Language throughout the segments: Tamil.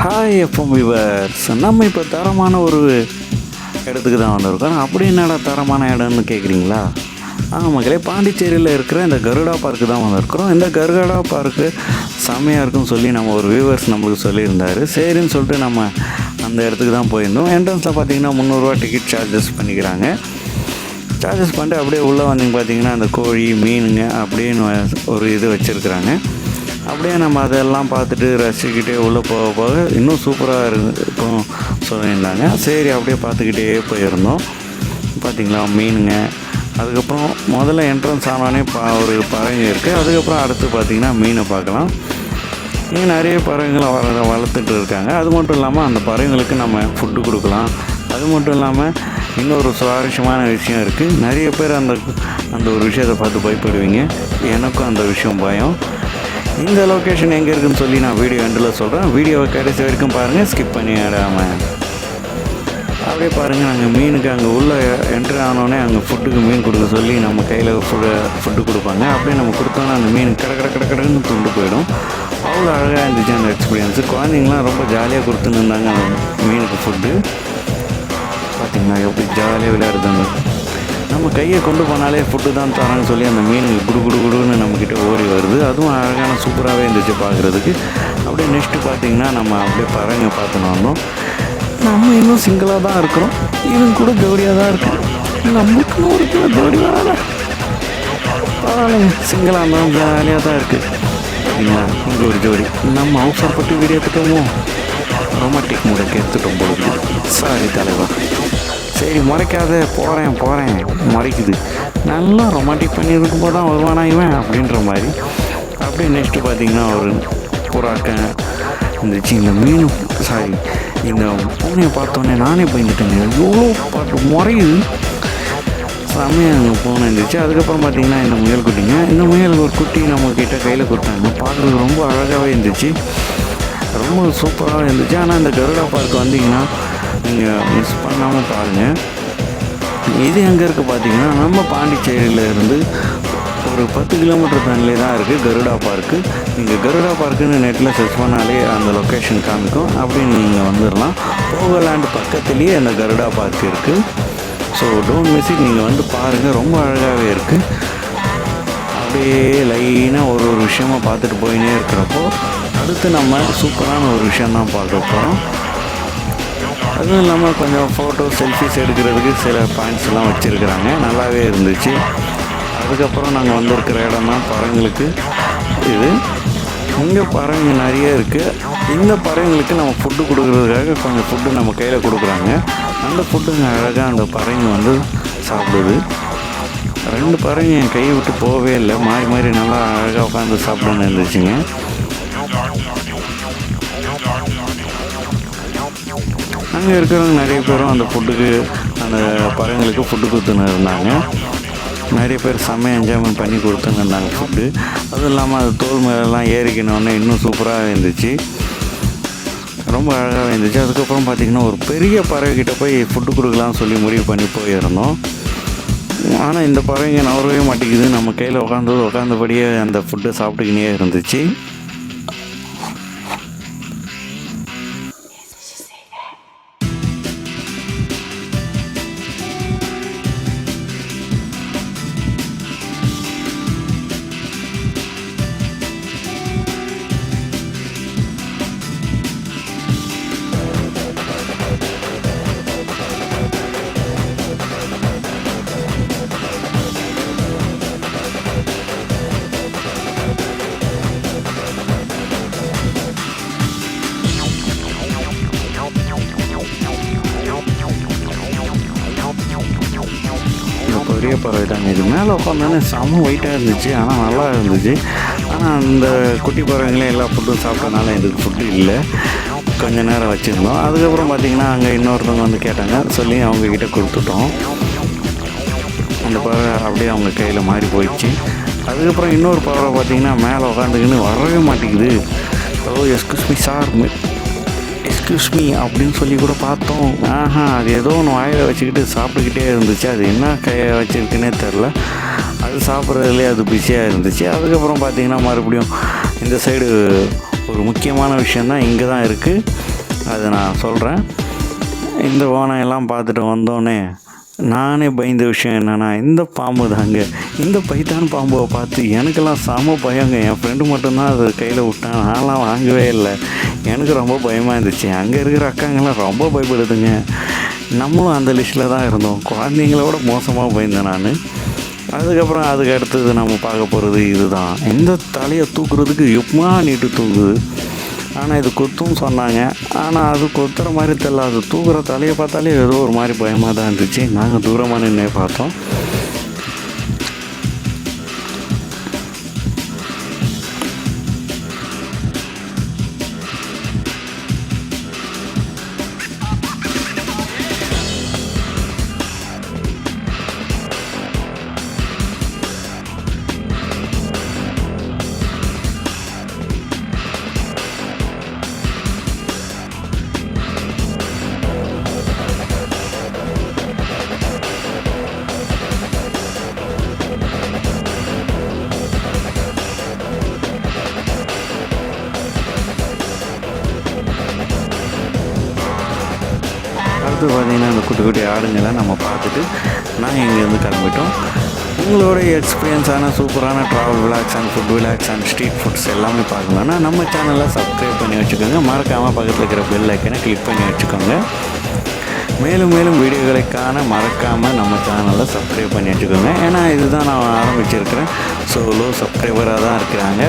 ஹாய் எஃப்எம் விவர்ஸ் நம்ம இப்போ தரமான ஒரு இடத்துக்கு தான் வந்திருக்கோம். அப்படி என்னடா தரமான இடம்னு கேட்குறீங்களா ஆமாங்களே பாண்டிச்சேரியில் இருக்கிற இந்த கருடா பார்க்கு தான் வந்திருக்கிறோம். இந்த கருடா பார்க்கு செம்மையாக இருக்குன்னு சொல்லி நம்ம ஒரு வியூவர்ஸ் நம்மளுக்கு சொல்லியிருந்தாரு. சரின்னு சொல்லிட்டு நம்ம அந்த இடத்துக்கு தான் போயிருந்தோம். என்ட்ரன்ஸில் பார்த்தீங்கன்னா முந்நூறுரூவா டிக்கெட் சார்ஜஸ் பண்ணிக்கிறாங்க. சார்ஜஸ் பண்ணிட்டு அப்படியே உள்ளே வந்தீங்க பார்த்தீங்கன்னா அந்த கோழி மீனுங்க அப்படின்னு ஒரு இது வச்சுருக்குறாங்க. அப்படியே நம்ம அதெல்லாம் பார்த்துட்டு ரசிச்சுக்கிட்டே உள்ளே போக போக இன்னும் சூப்பராக இருக்கும் சொல்லியிருந்தாங்க. சரி அப்படியே பார்த்துக்கிட்டே போயிருந்தோம். பார்த்தீங்களா மீனுங்க. அதுக்கப்புறம் முதல்ல என்ட்ரன்ஸ் ஆனோடனே பா ஒரு பறவை இருக்குது அதுக்கப்புறம் அடுத்து பார்த்திங்கன்னா மீனை பார்க்கலாம். இங்கே நிறைய பறவைகளை வள வளர்த்துட்டு இருக்காங்க. அது மட்டும் இல்லாமல் அந்த பறவைங்களுக்கு நம்ம ஃபுட்டு கொடுக்கலாம். அது மட்டும் இல்லாமல் இன்னொரு சுவாரஸ்யமான விஷயம் இருக்குது நிறைய பேர் அந்த அந்த ஒரு விஷயத்தை பார்த்து பயப்படுவீங்க. எனக்கும் அந்த விஷயம் பயம். இந்த லொக்கேஷன் எங்கே இருக்குன்னு சொல்லி நான் வீடியோ எண்டில் சொல்கிறேன் வீடியோவை கடைசி வரைக்கும் பாருங்கள் ஸ்கிப் பண்ணி ஆடாமல் அப்படியே பாருங்கள் நாங்கள் மீனுக்கு அங்கே உள்ளே என்ட்ரு ஆனோடனே அங்கே ஃபுட்டுக்கு மீன் கொடுக்க சொல்லி நம்ம கையில் ஃபுட்டு ஃபுட்டு கொடுப்பாங்க. அப்படியே நம்ம கொடுத்தோன்னா அந்த மீன் கட கட கட கடன்னு துண்டு போயிடும். அவ்வளோ அழகாக இருந்துச்சு அந்த எக்ஸ்பீரியன்ஸு குழந்தைங்களாம் ரொம்ப ஜாலியாக கொடுத்துன்னு இருந்தாங்க அந்த மீனுக்கு ஃபுட்டு பார்த்திங்கன்னா எப்படி ஜாலியாக விளையாடுதாங்க நம்ம கையை கொண்டு போனாலே ஃபுட்டு தான் தரான்னு சொல்லி அந்த மீன் குடு குடு குடுன்னு நம்மக்கிட்ட ஓடி வருது. அதுவும் அழகான சூப்பராகவே இருந்துச்சு பார்க்குறதுக்கு. அப்படியே நெக்ஸ்ட்டு பார்த்தீங்கன்னா நம்ம அப்படியே பறங்க பார்த்துன்னு வந்தோம். நம்ம இன்னும் சிங்கிளாக தான் இருக்கிறோம். இதுவும் கூட ஜோடியாக தான் இருக்கு நம்மளுக்கு ஒரு கிலோ ஜோடி வராத? பரவாயில்லைங்க. சிங்கிளாக இருந்தாலும் ஜாலியாக தான் இருக்குது சரிங்களா? இங்கே ஒரு ஜோடி நம்ம அவசரப்பட்டு வீடியோ எடுத்துட்டோமோ ரொமாட்டிக் மூடைக்கு எடுத்துட்டோம் போல சாரி தலைவா. சரி முறைக்காத. போகிறேன் போகிறேன் முறைக்குது. நல்லா ரொமாட்டிக் பண்ணியிருக்கும் போது தான் வருவானா இவன்? அப்படின்ற மாதிரி. அப்படியே நெக்ஸ்ட்டு பார்த்தீங்கன்னா ஒரு புறாக்க இருந்துச்சு இந்த மீன் சாரி இந்த பூனையை பார்த்தோன்னே நானே பயந்துட்டேங்க எவ்வளோ பாட்டு முறையுது. செம்மையாக அங்கே பூனை இருந்துச்சு. அதுக்கப்புறம் பார்த்தீங்கன்னா இந்த முயல் குட்டிங்க. இந்த முயல் ஒரு குட்டி நம்ம கிட்ட கையில் கொடுத்தாங்க. பார்க்குறது ரொம்ப அழகாகவே இருந்துச்சு. ரொம்ப சூப்பராக இருந்துச்சு. ஆனால் இந்த கருடா பார்க் வந்தீங்கன்னா நீங்கள் மிஸ் பண்ணாமல் பாருங்கள் இது எங்கே இருக்குது பார்த்தீங்கன்னா நம்ம பாண்டிச்சேரியில் இருந்து ஒரு பத்து கிலோமீட்டர் தண்ணிலே தான் இருக்குது கருடா பார்க்கு. நீங்கள் கருடா பார்க்குன்னு நெட்டில் சர்ச் பண்ணாலே அந்த லொக்கேஷன் காமிக்கும். அப்படின்னு நீங்கள் வந்துடலாம் போகலாண்டு பக்கத்துலேயே அந்த கருடா பார்க் இருக்குது ஸோ டோன்ட் மிஸ் இட் நீங்கள் வந்து பாருங்கள் ரொம்ப அழகாகவே இருக்குது அப்படியே லைனாக ஒரு ஒரு விஷயமா பார்த்துட்டு போயினே இருக்கிறப்போ அடுத்து நம்ம சூப்பரான ஒரு விஷயம் தான் பார்க்க போகிறோம் அதுவும் இல்லாமல் கொஞ்சம் ஃபோட்டோ செல்ஃபிஸ் எடுக்கிறதுக்கு சில பாயிண்ட்ஸ் எல்லாம் வச்சுருக்குறாங்க. நல்லாவே இருந்துச்சு. அதுக்கப்புறம் நாங்கள் வந்திருக்கிற இடம் தான் பறவைங்களுக்கு இது. இங்கே பறவைங்க நிறைய இருக்குது இந்த பறவைங்களுக்கு நம்ம ஃபுட்டு கொடுக்குறதுக்காக கொஞ்சம் ஃபுட்டு நம்ம கையில் கொடுக்குறாங்க. அந்த ஃபுட்டுங்க அழகாக அந்த பறவைங்க வந்து சாப்பிடுது. ரெண்டு பறவைங்க என் கையை விட்டு போகவே இல்லை. மாறி மாறி நல்லா அழகாக உட்காந்து சாப்பிடணும்னு இருந்துச்சுங்க. அங்கே இருக்கிறவங்க நிறைய பேரும் அந்த ஃபுட்டுக்கு அந்த பறவைங்களுக்கு ஃபுட்டு கொடுத்துன்னு இருந்தாங்க. நிறைய பேர் செம்ம என்ஜாய்மெண்ட் பண்ணி கொடுத்துன்னு இருந்தாங்க ஃபுட்டு அதுவும் இல்லாமல் அது தோல் மேலெல்லாம் ஏறிக்கணுன்னு இன்னும் சூப்பராக இருந்துச்சு. ரொம்ப அழகாக இருந்துச்சு. அதுக்கப்புறம் பார்த்திங்கன்னா ஒரு பெரிய பறவைக்கிட்ட போய் ஃபுட்டு கொடுக்கலாம்னு சொல்லி முடிவு பண்ணி போயிருந்தோம். ஆனால் இந்த பறவைங்க நவரவே மாட்டேங்குது நம்ம கையில் உட்காந்து உட்காந்தபடியே அந்த ஃபுட்டை சாப்பிட்டுக்கினே இருந்துச்சு. பெரிய பறவை தாங்க இது மேலே உட்காந்தோன்னே செம வெயிட்டாக இருந்துச்சு. ஆனால் நல்லா இருந்துச்சு. ஆனால் அந்த குட்டி பறவைங்களே எல்லா ஃபுட்டும் சாப்பிட்டனால இதுக்கு ஃபுட்டு இல்லை. கொஞ்ச நேரம் வச்சுருந்தோம். அதுக்கப்புறம் பார்த்தீங்கன்னா அங்கே இன்னொருத்தவங்க வந்து கேட்டாங்க. சொல்லி அவங்கக்கிட்ட கொடுத்துட்டோம். அந்த பறவை அப்படியே அவங்க கையில் மாறி போயிடுச்சு. அதுக்கப்புறம் இன்னொரு பறவை பார்த்தீங்கன்னா மேலே உட்காந்துக்கின்னு வரவே மாட்டேங்குது. ஓ excuse me sir excuse me அப்படின்னு சொல்லி கூட பார்த்தோம். ஆஹா அது ஏதோ ஒன்று வாயில் வச்சுக்கிட்டு சாப்பிட்டுக்கிட்டே இருந்துச்சு. அது என்ன கையை வச்சுருக்குன்னே தெரில அது சாப்பிட்றதுலேயே அது பிஸியாக இருந்துச்சு. அதுக்கப்புறம் பார்த்தீங்கன்னா மறுபடியும் இந்த சைடு ஒரு முக்கியமான விஷயந்தான் இங்கே தான் இருக்குது அதை நான் சொல்கிறேன் இந்த ஓனம் எல்லாம் பார்த்துட்டு வந்தோடனே நானே பயந்த விஷயம் என்னென்னா இந்த பாம்பு தாங்க. இந்த பைத்தான் பாம்பை பார்த்து எனக்கெல்லாம் செம பயங்க. என் ஃப்ரெண்டு மட்டும்தான் அது கையில் விட்டான். நான்லாம் வாங்கவே இல்லை. எனக்கு ரொம்ப பயமாக இருந்துச்சு. அங்கே இருக்கிற அக்காங்கெல்லாம் ரொம்ப பயப்படுதுங்க. நம்மளும் அந்த லிஸ்ட்டில் தான் இருந்தோம். குழந்தைங்களோட மோசமாக பயந்தேன் நான். அதுக்கப்புறம் அதுக்கு அடுத்தது நம்ம பார்க்க போகிறது இதுதான். இந்த தலையை தூக்குறதுக்கு எப்பமா நீட்டு தூக்குது? ஆனால் இது குத்தும் சொன்னாங்க. ஆனால் அது கொத்துற மாதிரி தெரியல. அது தூக்குற தலையை பார்த்தாலே ஏதோ ஒரு மாதிரி பயமாக தான் இருந்துச்சு. நாங்கள் தூரமாக நின்று பார்த்தோம். அடுத்து பார்த்திங்கன்னா இந்த குட்டி குட்டி ஆடுங்கெல்லாம் நம்ம பார்த்துட்டு நாங்கள் இங்கேருந்து கிளம்பிட்டோம். உங்களோட எக்ஸ்பீரியன்ஸான சூப்பரான travel vlogs and food vlogs and street foods எல்லாமே பார்க்கணுன்னா நம்ம சேனலை சப்ஸ்கிரைப் பண்ணி வச்சுக்கோங்க. மறக்காமல் பக்கத்தில் இருக்கிற பெல் ஐக்கனை கிளிக் பண்ணி வச்சுக்கோங்க. மேலும் மேலும் வீடியோகளுக்கான மறக்காமல் நம்ம சேனலை சப்ஸ்கிரைப் பண்ணி வச்சுக்கோங்க. ஏன்னா இதுதான் நான் ஆரம்பிச்சிருக்கிறேன். ஸோ லோ சப்ஸ்கிரைபராக தான் இருக்கிறாங்க.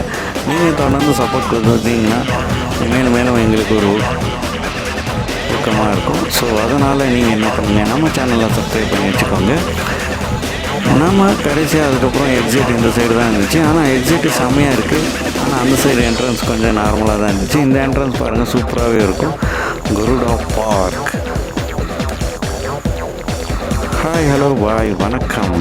நீங்கள் தொடர்ந்து சப்போர்ட் கொடுத்துருந்தீங்கன்னா மேலும் மேலும் எங்களுக்கு ஒரு ஊக்கமாக இருக்கும். ஸோ அதனால் நீங்கள் என்ன பண்ணுங்க நம்ம சேனலில் சப்ஸ்கிரைப் பண்ணி வச்சுக்கோங்க. நம்ம கடைசியாக அதுக்கப்புறம் எக்ஸிட் இந்த சைடு தான் இருந்துச்சு. ஆனால் எக்ஸிட் செம்மையாக இருக்குது ஆனால் அந்த சைடு என்ட்ரன்ஸ் கொஞ்சம் நார்மலாக தான் இருந்துச்சு. இந்த என்ட்ரன்ஸ் பாருங்கள் சூப்பராகவே இருக்கும். குருடா பார்க் ஹாய் ஹலோ பாய் வணக்கம்.